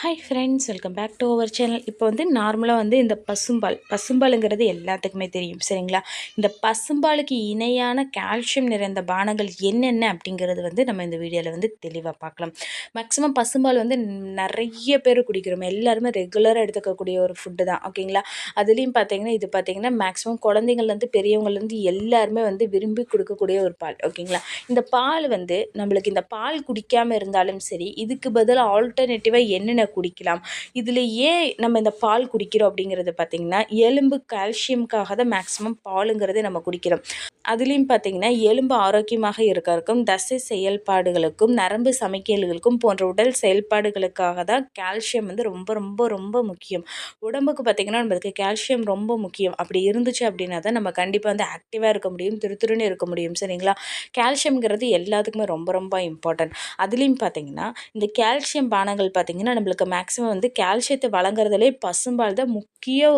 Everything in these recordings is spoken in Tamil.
Hi friends welcome back to our channel இப்போ வந்து நார்மலாக வந்து இந்த பசும்பால் பசும்பாலுங்கிறது எல்லாத்துக்குமே தெரியும் சரிங்களா? இந்த பசும்பாலுக்கு இணையான கால்சியம் நிறைந்த பானங்கள் என்னென்ன அப்படிங்கிறது வந்து நம்ம இந்த வீடியோவில் வந்து தெளிவாக பார்க்கலாம். மேக்ஸிமம் பசும்பால் வந்து நிறைய பேர் குடிக்கிறோம். எல்லாருமே ரெகுலராக எடுத்துக்கக்கூடிய ஒரு ஃபுட்டு தான் ஓகேங்களா? அதுலேயும் பார்த்தீங்கன்னா இது பார்த்தீங்கன்னா மேக்ஸிமம் குழந்தைங்கள்லேருந்து பெரியவங்கள்லேருந்து எல்லாருமே வந்து விரும்பி கொடுக்கக்கூடிய ஒரு பால் ஓகேங்களா? இந்த பால் வந்து நம்மளுக்கு இந்த பால் குடிக்காமல் இருந்தாலும் சரி இதுக்கு பதிலாக ஆல்டர்னேட்டிவாக என்னென்ன குடிக்கலாம். இதில் ஏன் நம்ம இந்த பால் குடிக்கிறோம் அப்படிங்கிறது பார்த்திங்கன்னா எலும்பு கால்சியம்காக தான் மேக்ஸிமம் பாலுங்கிறது நம்ம குடிக்கிறோம். அதுலேயும் பார்த்திங்கன்னா எலும்பு ஆரோக்கியமாக இருக்கிறதுக்கும் தசை செயல்பாடுகளுக்கும் நரம்பு சமைக்கல்களுக்கும் போன்ற உடல் செயல்பாடுகளுக்காக தான் கால்சியம் வந்து ரொம்ப ரொம்ப ரொம்ப முக்கியம். உடம்புக்கு பார்த்திங்கன்னா நம்மளுக்கு கால்சியம் ரொம்ப முக்கியம். அப்படி இருந்துச்சு அப்படின்னா தான் நம்ம கண்டிப்பாக வந்து ஆக்டிவாக இருக்க முடியும் திருத்துருன்னு இருக்க முடியும் சரிங்களா? கால்சியம்ங்கிறது எல்லாத்துக்குமே ரொம்ப ரொம்ப இம்பார்ட்டன்ட் அதுலேயும் பார்த்திங்கன்னா இந்த கால்சியம் பானங்கள் பார்த்திங்கன்னா நம்மளுக்கு மேக்ஸிமம் வந்து கால்சியத்தை வழங்குறதுலே பசும்பால் தான் முக்கிய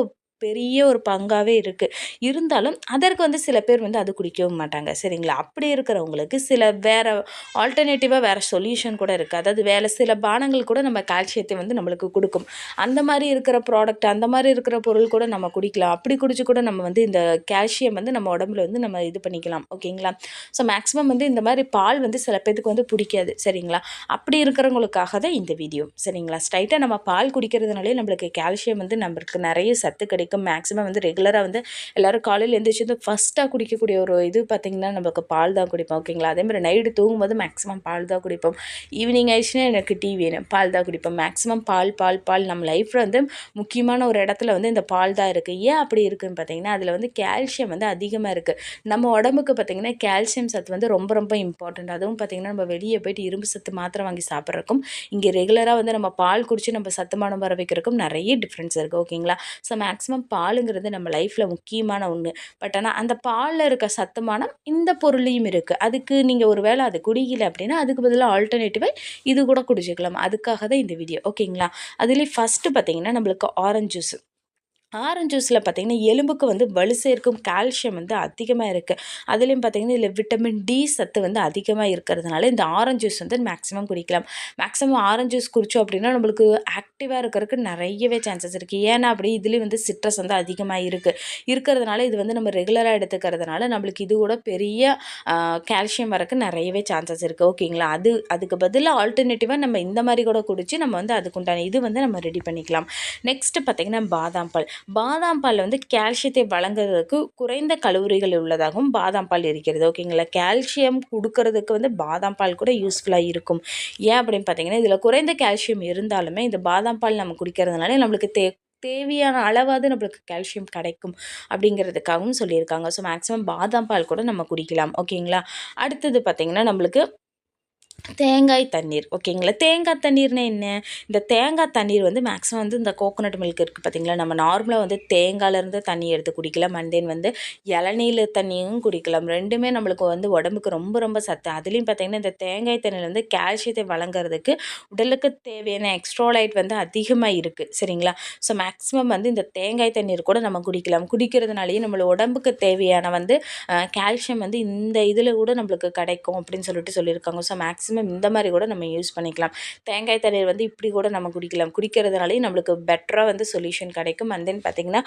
பெரிய ஒரு பங்காகவே இருக்குது இருந்தாலும் அதற்கு வந்து சில பேர் வந்து அது குடிக்கவும் மாட்டாங்க. சரிங்களா? அப்படி இருக்கிறவங்களுக்கு சில வேறு ஆல்டர்னேட்டிவாக வேறு சொல்யூஷன் கூட இருக்குது அதாவது வேலை சில பானங்கள் கூட நம்ம கால்சியத்தை வந்து நம்மளுக்கு கொடுக்கும். அந்த மாதிரி இருக்கிற ப்ராடக்ட் அந்த மாதிரி இருக்கிற பொருள் கூட நம்ம குடிக்கலாம். அப்படி குடிச்சு கூட நம்ம வந்து இந்த கால்சியம் வந்து நம்ம உடம்புல வந்து நம்ம இது பண்ணிக்கலாம். ஓகேங்களா? ஸோ மேக்ஸிமம் வந்து இந்த மாதிரி பால் வந்து சில பேத்துக்கு வந்து பிடிக்காது. சரிங்களா? அப்படி இருக்கிறவங்களுக்காக தான் இந்த வீடியோ சரிங்களா? ஸ்ட்ரைட்டாக நம்ம பால் குடிக்கிறதுனாலே நம்மளுக்கு கால்சியம் வந்து நம்மளுக்கு நிறைய சத்து கிடைக்கும். மேக்ஸிமம் வந்து ரெகுலராக வந்து எல்லோரும் காலையில் எழுந்திரிச்சு வந்து ஃபஸ்ட்டாக குடிக்கக்கூடிய ஒரு இது பார்த்திங்கன்னா நம்மளுக்கு பால் தான் குடிப்போம் ஓகேங்களா அதேமாதிரி நைட்டு தூங்கும்போது மேக்ஸிமம் பால் தான் குடிப்போம். ஈவினிங் ஆயிடுச்சுன்னா எனக்கு டீ வேணும் பால் தான் குடிப்போம். மேக்ஸிமம் பால் பால் பால் நம்ம லைஃப்பில் வந்து முக்கியமான ஒரு இடத்துல வந்து இந்த பால் தான் இருக்குது ஏன் அப்படி இருக்குதுன்னு பார்த்தீங்கன்னா அதில் வந்து கால்சியம் வந்து அதிகமாக இருக்குது நம்ம உடம்புக்கு பார்த்திங்கன்னா கால்சியம் சத்து வந்து ரொம்ப ரொம்ப இம்பார்ட்டண்ட் அதுவும் பார்த்திங்கன்னா நம்ம வெளியே போயிட்டு இரும்பு சத்து மாத்திரை வாங்கி சாப்பிட்றக்கும் இங்கே ரெகுலராக வந்து நம்ம பால் குடித்து நம்ம சத்துமானம் வர வைக்கிறக்கும் நிறைய டிஃப்ரென்ஸ் இருக்குது ஓகேங்களா ஸோ மேக்ஸிமம் பாலுங்கிறது நம்ம லைஃப்பில் முக்கியமான ஒன்று பட் ஆனால் அந்த பாலில் இருக்க சத்துமானம் இந்த பொருளையும் இருக்குது அதுக்கு நீங்கள் ஒரு வேளை அது குடிக்கல அப்படின்னா அதுக்கு பதிலாக ஆல்டர்னேட்டிவாக இது கூட குடிச்சிக்கலாம். அதுக்காக தான் இந்த வீடியோ ஓகேங்களா அதுலேயும் ஃபஸ்ட்டு பார்த்தீங்கன்னா நம்மளுக்கு ஆரஞ்சு ஜூஸ் ஆரஞ்சு ஜூஸில் பார்த்திங்கன்னா எலும்புக்கு வந்து வலு சேர்க்கும் கால்சியம் வந்து அதிகமாக இருக்குது அதுலேயும் பார்த்திங்கன்னா இதில் விட்டமின் டி சத்து வந்து அதிகமாக இருக்கிறதுனால இந்த ஆரஞ்சு ஜூஸ் வந்து மேக்ஸிமம் குடிக்கலாம். மேக்ஸிமம் ஆரஞ்சு ஜூஸ் குடித்தோம் அப்படின்னா நம்மளுக்கு ஆக்டிவாக இருக்கிறதுக்கு நிறையவே சான்சஸ் இருக்குது ஏன்னா அப்படி இதுலேயும் வந்து சிட்ரஸ் வந்து அதிகமாக இருக்குது இருக்கிறதுனால இது வந்து நம்ம ரெகுலராக எடுத்துக்கிறதுனால நம்மளுக்கு இது கூட பெரிய கால்சியம் வரக்கு நிறையவே சான்சஸ் இருக்குது ஓகேங்களா? அது அதுக்கு பதிலாக ஆல்டர்னேட்டிவாக நம்ம இந்த மாதிரி கூட குடித்து நம்ம வந்து அதுக்குண்டான இது வந்து நம்ம ரெடி பண்ணிக்கலாம். நெக்ஸ்ட்டு பார்த்திங்கன்னா பாதாம் பால் பாதாம் பால் வந்து கால்சியத்தை வழங்குறதுக்கு குறைந்த கலோரிகள் உள்ளதாகவும் பாதாம் பால் இருக்கிறது. ஓகேங்களா? கால்சியம் கொடுக்கறதுக்கு வந்து பாதாம் பால் கூட யூஸ்ஃபுல்லாக இருக்கும். ஏன் அப்படின்னு பார்த்தீங்கன்னா இதில் குறைந்த கால்சியம் இருந்தாலுமே இந்த பாதாம் பால் நம்ம குடிக்கிறதுனால நம்மளுக்கு தே தேவையான அளவாவது நம்மளுக்கு கால்சியம் கிடைக்கும் அப்படிங்கிறதுக்காகவும் சொல்லியிருக்காங்க. ஸோ மேக்ஸிமம் பாதாம் பால் கூட நம்ம குடிக்கலாம். ஓகேங்களா? அடுத்தது பார்த்திங்கன்னா நம்மளுக்கு தேங்காய் தண்ணீர். ஓகேங்களா தேங்காய் தண்ணீர்னா என்ன? இந்த தேங்காய் தண்ணீர் வந்து மேக்ஸிமம் வந்து இந்த கோகோனட் மில்க் இருக்குது பார்த்திங்களா நம்ம நார்மலாக வந்து தேங்காயிலேருந்து தண்ணி எடுத்து குடிக்கலாம். அண்ட் தென் வந்து இளநீர் தண்ணியும் குடிக்கலாம். ரெண்டுமே நம்மளுக்கு வந்து உடம்புக்கு ரொம்ப ரொம்ப சத்து. அதுலேயும் பார்த்திங்கன்னா இந்த தேங்காய் தண்ணியில் வந்து கால்சியத்தை வழங்குறதுக்கு உடலுக்கு தேவையான எக்ஸ்ட்ராலைட் வந்து அதிகமாக இருக்குது சரிங்களா? ஸோ மேக்ஸிமம் வந்து இந்த தேங்காய் தண்ணீர் கூட நம்ம குடிக்கலாம். குடிக்கிறதுனாலேயே நம்மளோட உடம்புக்கு தேவையான வந்து கால்சியம் வந்து இந்த இதில் கூட நம்மளுக்கு கிடைக்கும் அப்படின்னு சொல்லிட்டு சொல்லியிருக்காங்க. ஸோ மேக்ஸிமம் மேக்ஸிமம் இந்த மாதிரி கூட நம்ம யூஸ் பண்ணிக்கலாம். தேங்காய் தண்ணீர் வந்து இப்படி கூட நம்ம குடிக்கலாம். குடிக்கிறதுனாலையும் நம்மளுக்கு பெட்டராக வந்து சொல்யூஷன் கிடைக்கும். அண்ட் தென் பார்த்திங்கன்னா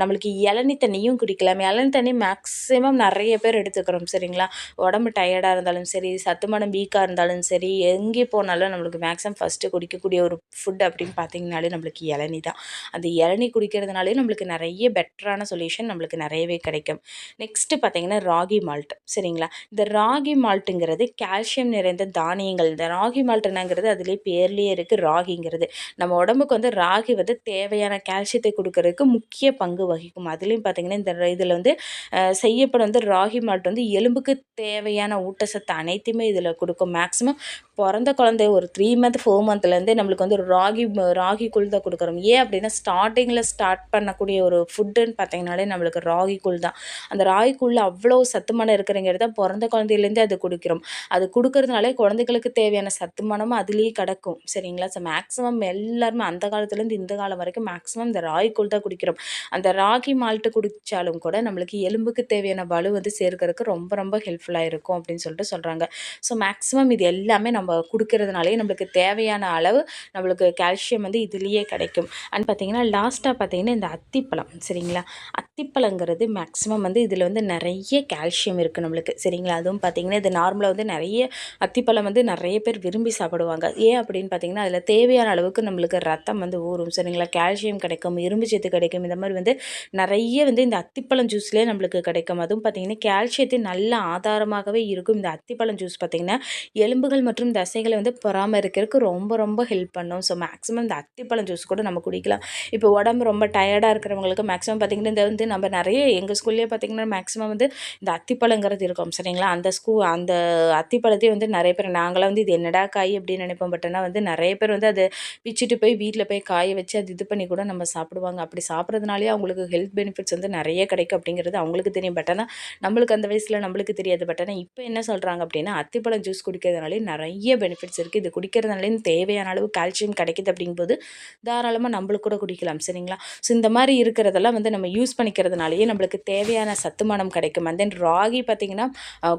நம்மளுக்கு இளநி தண்ணியும் குடிக்கலாம். இளநி தண்ணி மேக்ஸிமம் நிறைய பேர் எடுத்துக்கிறோம் சரிங்களா? உடம்பு டயர்டாக இருந்தாலும் சரி சத்துமானம் வீக்காக இருந்தாலும் சரி எங்கே போனாலும் நம்மளுக்கு மேக்ஸிமம் ஃபஸ்ட்டு குடிக்கக்கூடிய ஒரு ஃபுட் அப்படின்னு பார்த்தீங்கனாலே நம்மளுக்கு இளநி தான். அந்த இளநி குடிக்கிறதுனாலே நம்மளுக்கு நிறைய பெட்டரான சொல்யூஷன் நம்மளுக்கு நிறையவே கிடைக்கும். நெக்ஸ்ட்டு பார்த்திங்கன்னா ராகி மால்ட் சரிங்களா? இந்த ராகி மால்ட்டுங்கிறது கால்சியம் நிறைந்த தானியங்கள். இந்த ராகி மால்ட்டுனாங்கிறது அதுலேயே பேர்லேயே இருக்குது ராகிங்கிறது. நம்ம உடம்புக்கு வந்து ராகி வந்து தேவையான கால்சியத்தை கொடுக்கறதுக்கு முக்கிய பங்கு வகிக்கும். அதுலேயும் பார்த்திங்கன்னா இந்த இதில் வந்து செய்யப்படும் வந்து ராகி மால்ட் வந்து எலும்புக்கு தேவையான ஊட்டச்சத்து அனைத்துமே இதில் கொடுக்கும். மேக்ஸிமம் பிறந்த குழந்தை ஒரு த்ரீ மந்த் ஃபோர் மந்த்லேருந்தே நம்மளுக்கு வந்து ராகி ராகி கூழ் தான் கொடுக்குறோம். ஏன் அப்படின்னா ஸ்டார்டிங்கில் ஸ்டார்ட் பண்ணக்கூடிய ஒரு ஃபுட்டுன்னு பார்த்தீங்கனாலே நம்மளுக்கு ராகி கூழ் தான். அந்த ராகி கூழில் அவ்வளோ சத்துமான இருக்கிறங்கிறது தான் பிறந்த குழந்தையிலேருந்தே அது கொடுக்கிறோம். அது கொடுக்கறதுனாலே குழந்தைகளுக்கு தேவையான சத்துமானமும் அதுலேயே கிடக்கும். சரிங்களா? ஸோ மேக்ஸிமம் எல்லாருமே அந்த காலத்துலேருந்து இந்த காலம் வரைக்கும் மேக்ஸிமம் இந்த ராகி கூழ் தான் குடிக்கிறோம். அந்த ராகி மால்ட்டு குடித்தாலும் கூட நம்மளுக்கு எலும்புக்கு தேவையான வலு வந்து சேர்க்கறதுக்கு ரொம்ப ரொம்ப ஹெல்ப்ஃபுல்லாக இருக்கும் அப்படின்னு சொல்லிட்டு சொல்கிறாங்க ஸோ மேக்ஸிமம் இது எல்லாமே நம்ம கொடுக்கறதுனாலே நம்மளுக்கு தேவையான அளவு நம்மளுக்கு கால்சியம் வந்து இதுலேயே கிடைக்கும். அண்ட் பார்த்தீங்கன்னா லாஸ்ட்டாக பார்த்தீங்கன்னா இந்த அத்திப்பழம். சரிங்களா? அத்திப்பழங்கிறது மேக்ஸிமம் வந்து இதில் வந்து நிறைய கால்சியம் இருக்குது நம்மளுக்கு. சரிங்களா? அதுவும் பார்த்தீங்கன்னா இது நார்மலாக வந்து நிறைய அத்திப்பழம் வந்து நிறைய பேர் விரும்பி சாப்பிடுவாங்க. ஏன் அப்படின்னு பார்த்தீங்கன்னா அதில் தேவையான அளவுக்கு நம்மளுக்கு ரத்தம் வந்து ஊறும். சரிங்களா? கால்சியம் கிடைக்கும் இரும்பு சத்து கிடைக்கும். இந்த மாதிரி வந்து நிறைய வந்து இந்த அத்திப்பழம் ஜூஸ்லேயே நம்மளுக்கு கிடைக்கும். அதுவும் பார்த்தீங்கன்னா கால்சியத்தின் நல்ல ஆதாரமாகவே இருக்கும். இந்த அத்திப்பழம் ஜூஸ் பார்த்தீங்கன்னா எலும்புகள் மற்றும் தசைகளை வந்து பராமரிக்கிறதுக்கு ரொம்ப ரொம்ப ஹெல்ப் பண்ணும். ஸோ மேக்ஸிமம் இந்த அத்திப்பழம் ஜூஸ் கூட நம்ம குடிக்கலாம். இப்போ உடம்பு ரொம்ப டயர்டாக இருக்கிறவங்களுக்கு மேக்ஸிமம் பார்த்திங்கன்னா இந்த வந்து நம்ம நிறைய எங்கள் ஸ்கூல்லேயே பார்த்திங்கன்னா மேக்ஸிமம் வந்து இந்த அத்திப்பழங்கிறது இருக்கும். சரிங்களா? அந்த ஸ்கூ அந்த அத்திப்பழத்தையும் வந்து நிறைய பேர் நாங்களாம் வந்து இது என்னடா காய் அப்படின்னு நினைப்போம். பட் ஆனால் வந்து நிறைய பேர் வந்து அதை பிச்சுட்டு போய் வீட்டில் போய் காய வச்சு அது இது பண்ணி கூட நம்ம சாப்பிடுவாங்க. அப்படி சாப்பிட்றதுனாலே அவங்களுக்கு ஹெல்த் பெனிஃபிட்ஸ் வந்து நிறைய கிடைக்கும் அப்படிங்கிறது அவங்களுக்கு தெரியும். பட் ஆனால் நம்மளுக்கு அந்த வயசில் நம்மளுக்கு தெரியாது. பட் ஆனால் இப்போ என்ன சொல்கிறாங்க அப்படின்னா அத்திப்பழம் ஜூஸ் குடிக்கிறதுனாலே நிறைய பெனிஃபிட்ஸ் இருக்குது இது குடிக்கிறதுனாலே தேவையான அளவு கால்சியம் கிடைக்குது அப்படிங்கும்போது தாராளமாக நம்மளுக்கு கூட குடிக்கலாம். சரிங்களா? ஸோ இந்த மாதிரி இருக்கிறதெல்லாம் வந்து நம்ம யூஸ் பண்ணிக்கிறதுனாலேயே நம்மளுக்கு தேவையான சத்துமானம் கிடைக்கும். அண்ட் தென் ராகி பார்த்திங்கன்னா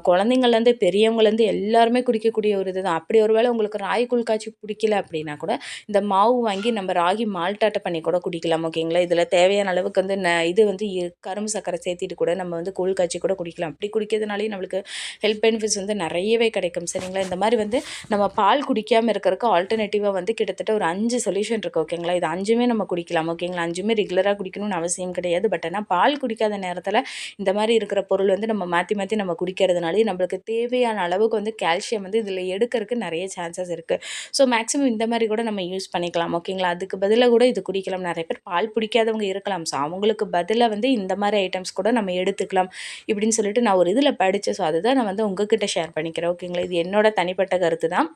குழந்தைங்கள்லேருந்து பெரியவங்கலேருந்து எல்லாருமே குடிக்க செய்யக்கூடிய ஒரு இதுதான். அப்படி ஒரு வேளை உங்களுக்கு ராகி கூழ் காய்ச்சி பிடிக்கல அப்படின்னா கூட இந்த மாவு வாங்கி நம்ம ராகி மால்டாட்டை பண்ணி கூட குடிக்கலாம் ஓகேங்களா? இதில் தேவையான அளவுக்கு வந்து ந இது வந்து கரும்பு சக்கரை சேர்த்திட்டு கூட நம்ம வந்து கூழ் காய்ச்சி கூட குடிக்கலாம். அப்படி குடிக்கிறதுனாலே நம்மளுக்கு ஹெல்த் பெனிஃபிட்ஸ் வந்து நிறையவே கிடைக்கும் சரிங்களா? இந்த மாதிரி வந்து நம்ம பால் குடிக்காமல் இருக்கிறதுக்கு ஆல்டர்னேட்டிவாக வந்து கிட்டத்தட்ட ஒரு அஞ்சு சொல்யூஷன் இருக்குது ஓகேங்களா? இது அஞ்சுமே நம்ம குடிக்கலாம் ஓகேங்களா? அஞ்சுமே ரெகுலராக குடிக்கணும்னு அவசியம் கிடையாது. பட் ஆனால் பால் குடிக்காத நேரத்தில் இந்த மாதிரி இருக்கிற பொருள் வந்து நம்ம மாற்றி மாற்றி நம்ம குடிக்கிறதுனாலே நம்மளுக்கு தேவையான அளவுக்கு வந்து கால்சியம் வந்து இதில் எடுக்கிறதுக்கு நிறைய சான்சஸ் இருக்குது ஸோ மேக்ஸிமம் இந்த மாதிரி கூட நம்ம யூஸ் பண்ணிக்கலாம் ஓகேங்களா அதுக்கு பதிலாக கூட இது குடிக்கலாம். நிறைய பேர் பால் பிடிக்காதவங்க இருக்கலாம். ஸோ அவங்களுக்கு பதிலாக வந்து இந்த மாதிரி ஐட்டம்ஸ் கூட நம்ம எடுத்துக்கலாம் இப்படின்னு சொல்லிட்டு நான் ஒரு இதில் படித்தேன் ஸோ அதுதான் நான் வந்து உங்ககிட்ட ஷேர் பண்ணிக்கிறேன் ஓகேங்களா இது என்னோட தனிப்பட்ட கருத்து தான்.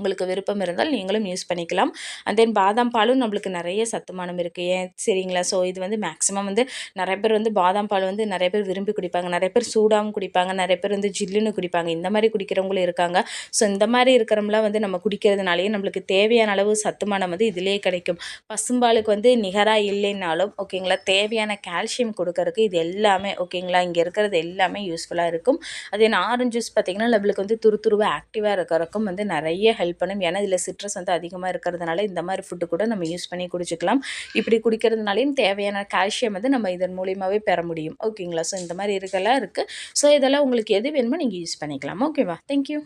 உங்களுக்கு விருப்பம் இருந்தால் நீங்களும் யூஸ் பண்ணிக்கலாம். அண்ட் தென் பாதாம் பாலும் நம்மளுக்கு நிறைய சத்துமானம் இருக்குது ஏன்? சரிங்களா? ஸோ இது வந்து மேக்ஸிமம் வந்து நிறைய பேர் வந்து பாதாம் பால் வந்து நிறைய பேர் விரும்பி குடிப்பாங்க. நிறைய பேர் சூடாகவும் குடிப்பாங்க. நிறைய பேர் வந்து ஜில்லுன்னு குடிப்பாங்க. இந்த மாதிரி குடிக்கிறவங்களும் இருக்காங்க. ஸோ இந்த மாதிரி இருக்கிறவங்களாம் வந்து நம்ம குடிக்கிறதுனாலேயே நம்மளுக்கு தேவையான அளவு சத்துமானம் வந்து இதிலே கிடைக்கும். பசும்பாலுக்கு வந்து நிகராக இல்லைன்னாலும் ஓகேங்களா தேவையான கால்சியம் கொடுக்கறதுக்கு இது எல்லாமே ஓகேங்களா இங்கே இருக்கிறது எல்லாமே யூஸ்ஃபுல்லாக இருக்கும். அதே ஆரஞ்சு ஜூஸ் பார்த்திங்கன்னா நம்மளுக்கு வந்து துருத்துருவாக ஆக்டிவாக இருக்கிறக்கும் வந்து நிறைய ஹெல்ப் ஹெல்ப் பண்ணும். ஏன்னா இதில் சிட்ரஸ் வந்து அதிகமாக இருக்கிறதுனால இந்த மாதிரி ஃபுட்டு கூட நம்ம யூஸ் பண்ணி குடிச்சிக்கலாம். இப்படி குடிக்கிறதுனாலையும் தேவையான கால்சியம் வந்து நம்ம இதன் மூலியமாகவே பெற முடியும். ஓகேங்களா ஸோ இந்த மாதிரி இருக்கலாம் இருக்குது ஸோ இதெல்லாம் உங்களுக்கு எது வேணுமோ நீங்கள் யூஸ் பண்ணிக்கலாம். ஓகேவா தேங்க்யூ